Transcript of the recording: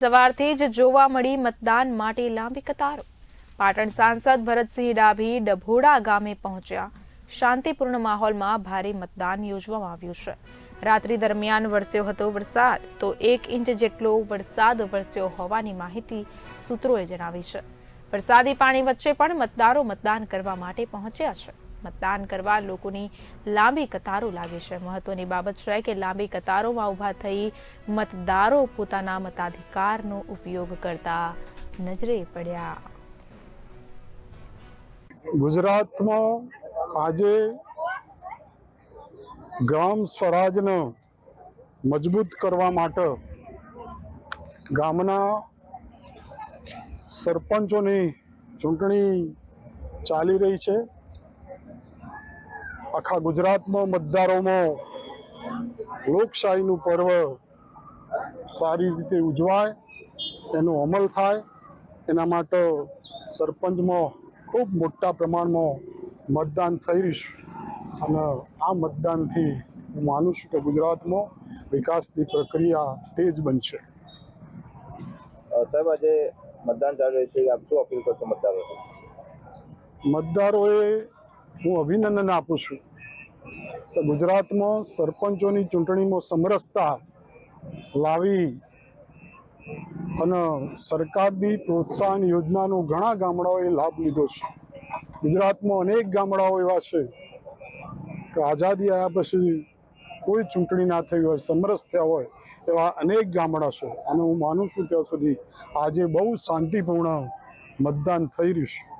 સવારથી જ જોવા મળી મતદાન માટે લાંબી કતારો. પાટણ સાંસદ ભરતસિંહ ડાભી ડભોડા ગામે પહોંચ્યા. શાંતિપૂર્ણ માહોલમાં ભારે મતદાન યોજવામાં આવ્યું છે. રાત્રિ દરમિયાન વરસ્યો હતો વરસાદ, તો એક ઇંચ જેટલો વરસાદ વરસ્યો હોવાની માહિતી સૂત્રોએ જણાવી છે. વરસાદી પાણી વચ્ચે પણ મતદારો મતદાન કરવા માટે પહોંચ્યા છે. મતદાન કરવા લોકોની લાંબી કતારો લાગી છે. મહત્વની બાબત છે કે લાંબી કતારોમાં ઊભા થઈ મતદારો પોતાના મતાધિકારનો ઉપયોગ કરતા નજરે પડ્યા. ગુજરાતમાં આજે ગ્રામ સ્વરાજને મજબૂત કરવા માટે ગામના સરપંચોની ચૂંટણી ચાલી રહી છે. આખા ગુજરાતમાં મતદારોમાં લોકશાહીનું પર્વ સારી રીતે ઉજવાય એનો અમલ થાય. એના માટે સરપંચમાં ખૂબ મોટા પ્રમાણમાં મતદાન થઈ રહ્યું અને આ મતદાનથી હું માનું છું કે ગુજરાતમાં વિકાસની પ્રક્રિયા તેજ બનશે. સાહેબ આજે મતદાન ચાલી રહ્યું છે. આપ શું અપીલ કરશો મતદારો મતદારોએ હું અભિનંદન આપું છું. કે ગુજરાતમાં સરપંચોની ચૂંટણીમાં સમરસતા લાવી અને સરકારની પ્રોત્સાહન યોજનાનો ઘણા ગામડાઓએ લાભ લીધો છે. ગુજરાતમાં અનેક ગામડાઓ એવા છે કે આઝાદી આવ્યા પછી કોઈ ચૂંટણી ના થઈ હોય, સમરસ થયા હોય એવા અનેક ગામડા છે. અને હું માનું છું ત્યાં સુધી આજે બહુ શાંતિપૂર્ણ મતદાન થઈ રહ્યું છે.